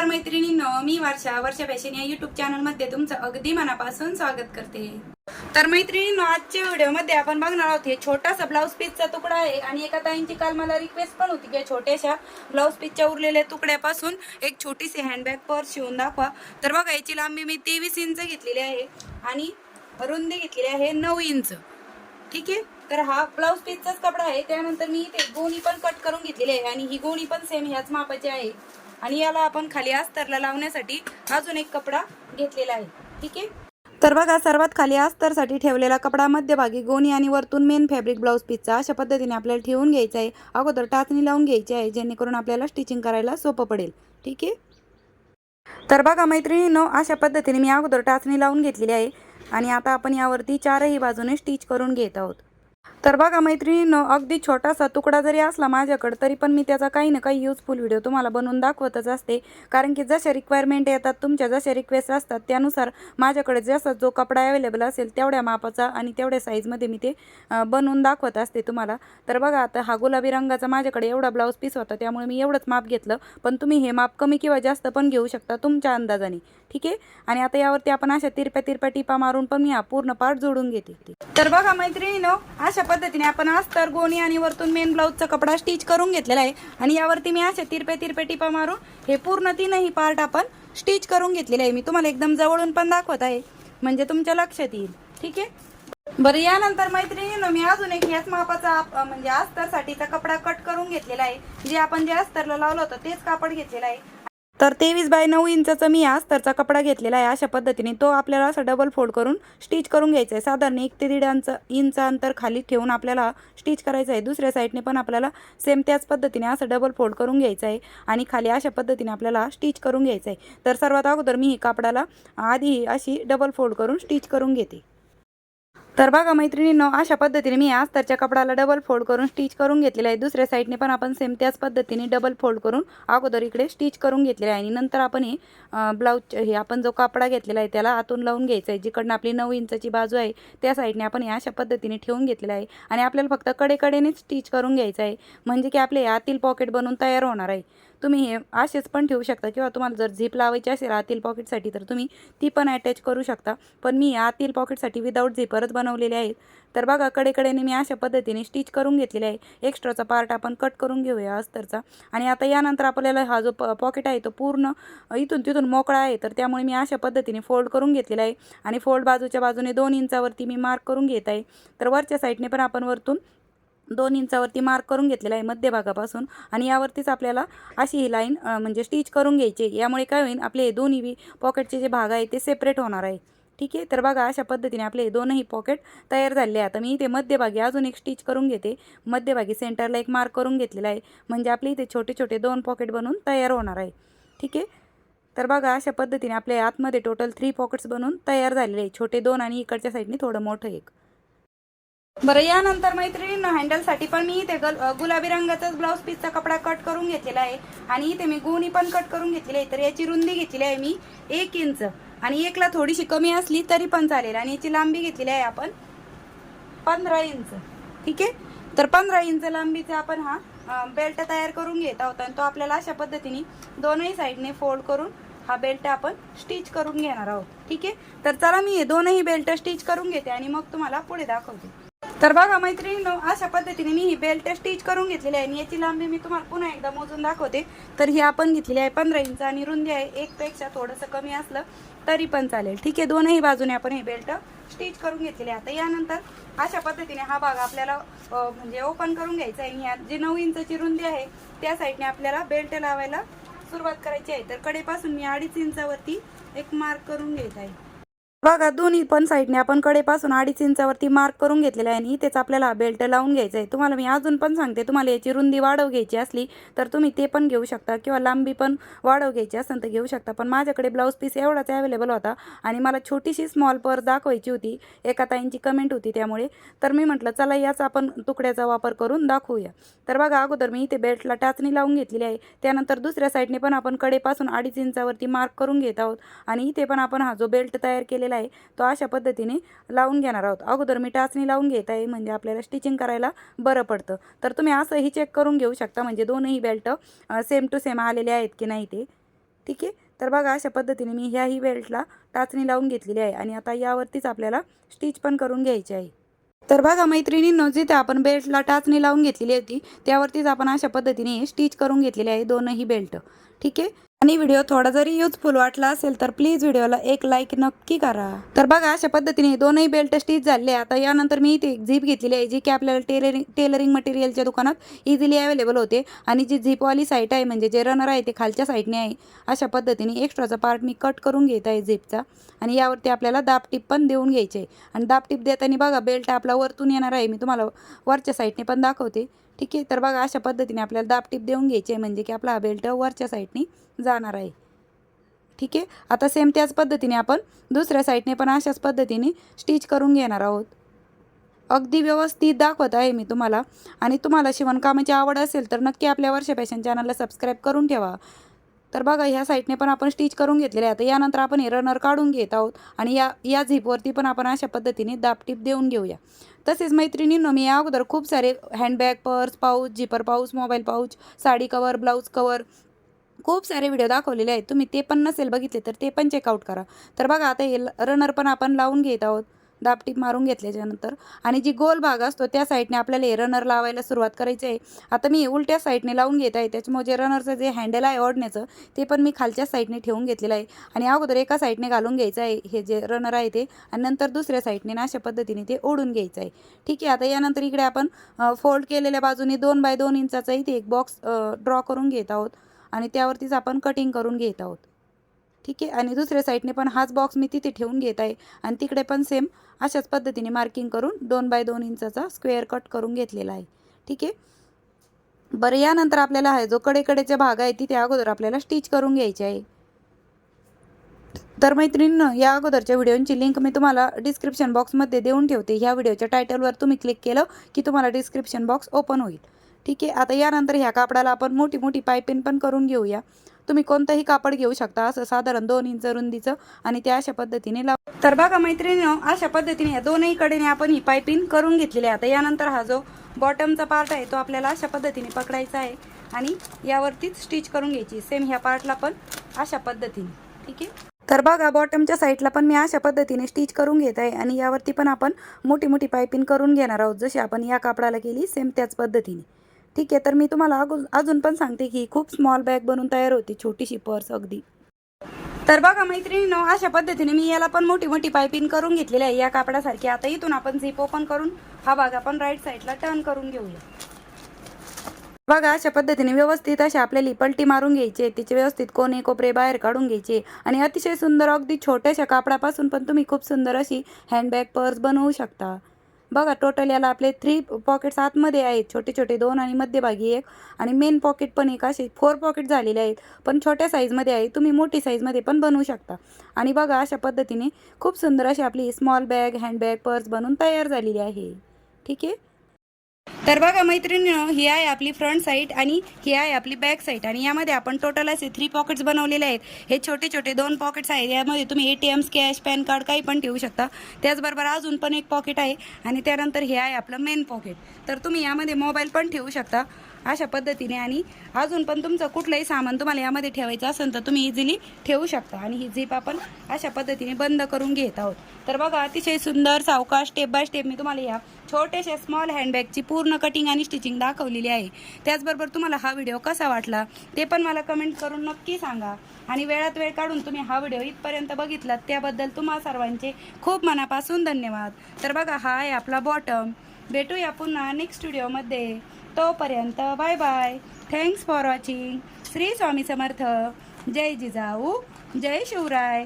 नमस्कार मैत्रिणींनो मी वर्षा वर्षा फॅशन या युट्यूब चॅनलमध्ये तुमचं अगदी मनापासून स्वागत करते. तर मैत्रिणींनो आजच्या व्हिडिओमध्ये आपण बघणार आहोत हे छोटासा ब्लाऊज पीसचा तुकडा आहे आणि एका ताईंची काल मला रिक्वेस्ट पण होती की या छोट्याशा ब्लाऊज पीसच्या उरलेल्या तुकड्यापासून एक छोटीशी हँडबॅग पर्स शिवून दाखवा. तर बघा याची लांबी मी तेवीस इंच घेतलेली आहे आणि रुंदी घेतलेली आहे नऊ इंच. ठीक आहे? तर हा ब्लाऊज पीसचाच कपडा आहे. त्यानंतर मी इथे गोणी पण कट करून घेतलेली आहे आणि ही गोणी पण सेम ह्याच मापाची आहे. आणि याला आपण खाली अस्तरला लावण्यासाठी अजून एक कपडा घेतलेला आहे. ठीक आहे? तर बघा सर्वात खाली अस्तरसाठी ठेवलेला कपडा मध्यभागी गोणी आणि वरतून मेन फॅब्रिक ब्लाऊज पीसचा अशा पद्धतीने आपल्याला ठेवून घ्यायचा आहे. अगोदर टाचणी लावून घ्यायची आहे जेणेकरून आपल्याला स्टिचिंग करायला सोपं पडेल. ठीक आहे? तर बघा मैत्रिणींनो अशा पद्धतीने मी अगोदर टाचणी लावून घेतलेली आहे. आणि आता आपण यावरती चारही बाजूने स्टिच करून घेत आहोत. तर बघा मैत्रिणीनं अगदी छोटासा तुकडा जरी असला माझ्याकडं तरी पण मी त्याचा काही ना काही युजफुल व्हिडिओ तुम्हाला बनवून दाखवतच असते. कारण की जशा रिक्वायरमेंट येतात तुमच्या जशा रिक्वेस्ट असतात त्यानुसार माझ्याकडे जसा जो कपडा अवेलेबल असेल तेवढ्या मापाचा आणि तेवढ्या साईजमध्ये मी ते बनवून दाखवत असते तुम्हाला. तर बघा आता हा गुलाबी रंगाचा माझ्याकडे एवढा ब्लाऊज पीस होता त्यामुळे मी एवढंच माप घेतलं. पण तुम्ही हे माप कमी किंवा जास्त पण घेऊ शकता तुमच्या अंदाजाने. ठीक आहे? आणि आता यावरती आपण अशा तिरप्या तिरप्या टिपा मारून पण मी हा पूर्ण पार्ट जोडून घेते. तर बघा मैत्रिणीनो अशा पद्धतीने आपण अस्तर गोणी आणि वरतून मेन ब्लाऊजचा कपडा स्टिच करून घेतलेला आहे. आणि यावरती मी असे तिरपे तिरपे टिपा मारून हे पूर्ण तीनही पार्ट आपण स्टिच करून घेतलेले आहे. मी तुम्हाला एकदम जवळून पण दाखवत आहे. म्हणजे तुमच्या लक्षात येईल. ठीक आहे? बरं यानंतर मैत्रिणीनं मी अजून एक याच मापाचा म्हणजे अस्तरसाठीचा कपडा कट करून घेतलेला आहे. जे आपण जे अस्तरला लावलं होतं तेच कापड घेतलेलं आहे. तर तेवीस बाय नऊ इंचाचा मी आज तरचा कपडा घेतलेला आहे अशा पद्धतीने. तो आपल्याला असं डबल फोल्ड करून स्टिच करून घ्यायचा आहे. साधारण एक ते दीड इंच इंच अंतर खाली ठेवून आपल्याला स्टिच करायचं आहे. दुसऱ्या साईडने पण आपल्याला सेम त्याच पद्धतीने असं डबल फोल्ड करून घ्यायचं आहे आणि खाली अशा पद्धतीने आपल्याला स्टिच करून घ्यायचं आहे. तर सर्वात अगोदर मी ही कापडाला आधी अशी डबल फोल्ड करून स्टिच करून घेते. तर बघा मैत्रिणींनो अशा पद्धतीने मी अस्तरच्या कपडाला डबल फोल्ड करून स्टिच करून घेतलेलं आहे. दुसऱ्या साईडने पण आपण सेम त्याच पद्धतीने डबल फोल्ड करून अगोदर इकडे स्टिच करून घेतलेलं आहे. आणि नंतर आपण हे ब्लाऊज हे आपण जो कपडा घेतलेला आहे त्याला आतून लावून घ्यायचा आहे. जिकडनं आपली नऊ इंचाची बाजू आहे त्या साईडने आपण हे अशा पद्धतीने ठेवून घेतलेलं आहे. आणि आपल्याला फक्त कडेकडेने स्टिच करून घ्यायचं आहे. म्हणजे की आपले आतील पॉकेट बनून तयार होणार आहे. तुम्ही हे असेच पण ठेवू शकता किंवा तुम्हाला जर झीप लावायची असेल आतील पॉकेटसाठी तर तुम्ही ती पण अटॅच करू शकता. पण मी आतील पॉकेटसाठी विदाऊट झिपरच बनवलेले आहेत. तर बघा कडेकडेने मी अशा पद्धतीने स्टिच करून घेतलेले आहे. एक्स्ट्राचा पार्ट आपण कट करून घेऊया अस्तरचा. आणि आता यानंतर आपल्याला हा जो प पॉकेट आहे तो पूर्ण इथून तिथून मोकळा आहे. तर त्यामुळे मी अशा पद्धतीने फोल्ड करून घेतलेला आहे. आणि फोल्ड बाजूच्या बाजूने दोन इंचावरती मी मार्क करून घेत आहे. तर वरच्या साईडने पण आपण वरतून दोन इंचावरती मार्क करून घेतलेला आहे मध्यभागापासून आणि यावरतीच आपल्याला अशी ही लाईन म्हणजे स्टिच करून घ्यायची आहे. यामुळे काय होईल आपले हे दोन्ही पॉकेटचे जे भाग आहे ते सेपरेट होणार आहे. ठीक आहे? तर बघा अशा पद्धतीने आपले हे दोनही पॉकेट तयार झाले आहे. आता मी इथे मध्यभागी अजून एक स्टिच करून घेते. मध्यभागी सेंटरला एक मार्क करून घेतलेला आहे. म्हणजे आपले इथे छोटे छोटे दोन पॉकेट बनून तयार होणार आहे. ठीक आहे? तर बघा अशा पद्धतीने आपल्या आतमध्ये टोटल थ्री पॉकेट्स बनवून तयार झालेले आहे. छोटे दोन आणि इकडच्या साईडने थोडं मोठं एक. बरं यानंतर मैत्रिणी हँडलसाठी पण मी इथे गल गुलाबी रंगाचाच ब्लाऊज पीसचा कपडा कट करून घेतलेला आहे. आणि इथे मी गोणी पण कट करून घेतलेली आहे. तर याची रुंदी घेतलेली आहे मी एक इंच आणि एकला थोडीशी कमी असली तरी पण चालेल. आणि याची लांबी घेतलेली आहे आपण पंधरा इंच ठीक आहे? तर पंधरा इंच लांबीचा आपण हा बेल्ट तयार करून घेत आहोत. आणि तो आपल्याला अशा पद्धतीने दोनही साईडने फोल्ड करून हा बेल्ट आपण स्टिच करून घेणार आहोत. ठीक आहे? तर चला मी हे दोनही बेल्ट स्टिच करून घेते आणि मग तुम्हाला पुढे दाखवते. तर बघा मैत्रिणींनो अशा पद्धतीने मी ही बेल्ट स्टिच करून घेतलेली आहे. आणि याची लांबी मी तुम्हाला पुन्हा एकदा मोजून दाखवते. तर ही आपण घेतलेली आहे पंधरा इंच आणि रुंदी आहे. एक पेक्षा थोडंसं कमी असलं तरी पण चालेल. ठीक आहे दोनही बाजूने आपण हे बेल्ट स्टिच करून घेतलेली आहे. आता यानंतर अशा पद्धतीने हा भाग आपल्याला म्हणजे ओपन करून घ्यायचा आहे. आणि या जी नऊ इंचाची रुंदी आहे त्या साईडने आपल्याला बेल्ट लावायला सुरुवात करायची आहे. तर कडेपासून मी अडीच इंचावरती एक मार्क करून घेत आहे. बघा दोन्ही पण साईडने आपण कडेपासून अडीच इंचावरती मार्क करून घेतलेला आहे आणि इथेच आपल्याला बेल्ट लावून घ्यायचं आहे. तुम्हाला मी अजून पण सांगते तुम्हाला याची रुंदी वाढव घ्यायची असली तर तुम्ही ते पण घेऊ शकता किंवा लांबी पण वाढव घ्यायची असेल तर घेऊ शकता. पण माझ्याकडे ब्लाऊज पीस एवढाच अवेलेबल होता आणि मला छोटीशी स्मॉल पर दाखवायची होती. एका ताईंची कमेंट होती त्यामुळे. तर मी म्हटलं चला याचा आपण तुकड्याचा वापर करून दाखवूया. तर बघा अगोदर मी इथे बेल्टला टाचणी लावून घेतलेली आहे. त्यानंतर दुसऱ्या साईडने पण आपण कडेपासून अडीच इंचावरती मार्क करून घेत आहोत. आणि इथे पण आपण हा जो बेल्ट तयार केलेला आहे तो अशा पद्धतीने लावून घेणार आहोत. अगोदर मी टाचणी लावून घेत आहे म्हणजे आपल्याला स्टिचिंग करायला बरं पडतं. तर तुम्ही असंही चेक करून घेऊ शकता म्हणजे दोनही बेल्ट सेम टू सेम आलेले आहेत की नाही ते. ठीक आहे? तर बघा अशा पद्धतीने मी ह्याही बेल्टला टाचणी लावून घेतलेली आहे आणि आता यावरतीच आपल्याला स्टिच पण करून घ्यायची आहे. तर बघा मैत्रिणींनो जिथे आपण बेल्टला टाचणी लावून घेतलेली होती त्यावरतीच आपण अशा पद्धतीने स्टिच करून घेतलेली आहे दोनही बेल्ट ठीक आहे? आणि व्हिडिओ थोडा जरी युजफुल वाटला असेल तर प्लीज व्हिडिओला एक लाईक नक्की करा. तर बघा अशा पद्धतीने दोनही बेल्ट स्टिच झाले. आता यानंतर मी इथे एक झीप घेतलेली आहे जी की आपल्याला टेलरिंग टेलरिंग मटेरियलच्या दुकानात इझिली अवेलेबल होते. आणि जी झीपवाली साईट आहे म्हणजे जे रनर आहे ते खालच्या साईडने आहे. अशा पद्धतीने एक्स्ट्राचा पार्ट मी कट करून घेत आहे झीपचा आणि यावरती आपल्याला दाब टिप पण देऊन घ्यायचे. आहे आणि दाब टिप देताना बघा बेल्ट आपला वरतून येणार आहे. मी तुम्हाला वरच्या साईडने पण दाखवते. ठीक आहे. तर बघा अशा पद्धतीने आपल्याला दाबटीप देऊन घ्यायची आहे. म्हणजे की आपला हा बेल्ट वरच्या साईडनी जाणार आहे. ठीक आहे? आता सेम त्याच पद्धतीने आपण दुसऱ्या साईडने पण अशाच पद्धतीने स्टिच करून घेणार आहोत. अगदी व्यवस्थित दाखवत आहे मी तुम्हाला. आणि तुम्हाला शिवणकामाची आवड असेल तर नक्की आपल्या वर्ष फॅशन चॅनलला सबस्क्राईब करून ठेवा. तर बघा ह्या साईडने पण आपण स्टिच करून घेतलेले आहे. आता यानंतर आपण हे रनर काढून घेत आहोत. आणि या या झिपवरती पण आपण अशा पद्धतीने दापटीप देऊन घेऊया. तसेच मैत्रिणींनो मी या अगोदर खूप सारे handbag purse pouch zipper pouch mobile pouch sari cover blouse cover खूप सारे व्हिडिओ दाखवलेले आहेत. तुम्ही ते पण नसेल बघितले तर ते पण चेकआउट करा. तर बघा आता हे रनर पण आपण लावून घेत आहोत. दापटीप मारून घेतल्याच्यानंतर आणि जी गोल भाग असतो त्या साईडने आपल्याला रनर लावायला सुरुवात करायची आहे. आता मी उलट्या साईडने लावून घेत आहे. त्याच्यामुळे जे रनरचं जे हँडल आहे ओढण्याचं ते पण मी खालच्या साईडने ठेवून घेतलेलं आहे. आणि अगोदर एका साईडने घालून घ्यायचं आहे. हे जे रनर आहे ते. आणि नंतर दुसऱ्या साईडने ना अशा पद्धतीने ते ओढून घ्यायचं आहे. ठीक आहे आता यानंतर इकडे आपण फोल्ड केलेल्या बाजूने दोन बाय दोन इंचाचा इथे एक बॉक्स ड्रॉ करून घेत आहोत. आणि त्यावरतीच आपण कटिंग करून घेत आहोत. ठीक आहे? आणि दुसऱ्या साईडने पण हाच बॉक्स मी तिथे ठेवून घेत आहे. आणि तिकडे पण सेम अशाच पद्धतीने मार्किंग करून दोन बाय दोन इंचाचा स्क्वेअर कट करून घेतलेला आहे. ठीक आहे? बरं यानंतर आपल्याला आहे जो कडेकडेचा भाग आहे तिथे अगोदर आपल्याला स्टिच करून घ्यायची आहे. तर मैत्रिणीनं या अगोदरच्या व्हिडिओची लिंक मी तुम्हाला डिस्क्रिप्शन बॉक्समध्ये देऊन ठेवते. ह्या व्हिडिओच्या टायटलवर तुम्ही क्लिक केलं की तुम्हाला डिस्क्रिप्शन बॉक्स ओपन होईल. ठीक आहे? आता यानंतर ह्या कापडाला आपण मोठी मोठी पायपिंग पण करून घेऊया. तुम्ही कोणतंही कापड घेऊ शकता असं साधारण दोन इंच रुंदीचं आणि ते अशा पद्धतीने लाव. तर बघा मैत्रिणी अशा पद्धतीने या दोनही कडेने आपण ही पायपिंग करून घेतलेली आहे. आता यानंतर हा जो बॉटमचा पार्ट आहे तो आपल्याला अशा पद्धतीने पकडायचा आहे आणि यावरतीच स्टिच करून घ्यायची. सेम ह्या पार्टला पण अशा पद्धतीने. ठीक आहे? तर बघा बॉटमच्या साईडला पण मी अशा पद्धतीने स्टिच करून घेत आहे आणि यावरती पण आपण मोठी मोठी पायपिंग करून घेणार आहोत. जशी आपण या कापडाला केली सेम त्याच पद्धतीने. ठीक आहे तर मी तुम्हाला अजून पण सांगते की खूप स्मॉल बॅग बनून तयार होती छोटीशी पर्स अगदी. तर बघा मैत्रिणीनो अशा पद्धतीने मी याला पण मोठी मोठी पायपिंग करून घेतलेली आहे. या कापडासारखी आता इथून आपण झिप ओपन करून हा भाग आपण राईट साईडला टर्न करून घेऊया. बघा अशा पद्धतीने व्यवस्थित अशा आपल्याला पलटी मारून घ्यायचे तिचे व्यवस्थित कोणे कोपरे बाहेर काढून घ्यायचे आणि अतिशय सुंदर अगदी छोट्याशा कापडापासून पण तुम्ही खूप सुंदर अशी हँडबॅग पर्स बनवू शकता. बघा टोटल याला आपले थ्री पॉकेट्स आतमध्ये आहेत. छोटे छोटे दोन आणि मध्यभागी एक. आणि मेन पॉकेट पण एक असे फोर पॉकेट झालेले आहेत. पण छोट्या साईजमध्ये आहे. तुम्ही मोठी साईजमध्ये पण बनवू शकता. आणि बघा अशा पद्धतीने खूप सुंदर अशी आपली स्मॉल बॅग हँडबॅग पर्स बनवून तयार झालेली आहे. ठीक आहे? तर बघा मैत्रिणीनं ही आहे आपली फ्रंट साईड आणि ही आहे आपली बॅक साईड आणि यामध्ये आपण टोटल असे थ्री पॉकेट्स बनवलेले आहेत. हे छोटे छोटे दोन पॉकेट्स आहेत. यामध्ये तुम्ही A T Ms cash PAN card काही पण ठेवू शकता. त्याचबरोबर अजून पण एक पॉकेट आहे. आणि त्यानंतर हे आहे आपलं मेन पॉकेट तर तुम्ही यामध्ये मोबाईल पण ठेवू शकता अशा पद्धतीने. आणि अजून पण तुमचं कुठलंही सामान तुम्हाला यामध्ये ठेवायचं असेल तर तुम्ही इझिली ठेवू शकता. आणि ही झीप आपण अशा पद्धतीने बंद करून घेत आहोत. तर बघा अतिशय सुंदर सावकाश स्टेप बाय स्टेप मी तुम्हाला या छोटेशा स्मॉल हँडबॅगची पूर्ण कटिंग आणि स्टिचिंग दाखवलेली आहे. त्याचबरोबर तुम्हाला हा व्हिडिओ कसा वाटला ते पण मला कमेंट करून नक्की सांगा. आणि वेळात वेळ काढून तुम्ही हा व्हिडिओ इथपर्यंत बघितलात त्याबद्दल तुम्हा सर्वांचे खूप मनापासून धन्यवाद. तर बघा हा आहे आपला बॉटम भेटूया पुन्हा नेक्स्ट व्हिडिओमध्ये तोपर्यंत bye bye thanks for watching Shri Swami Samarth. जय जिजाऊ. जय शिवराय.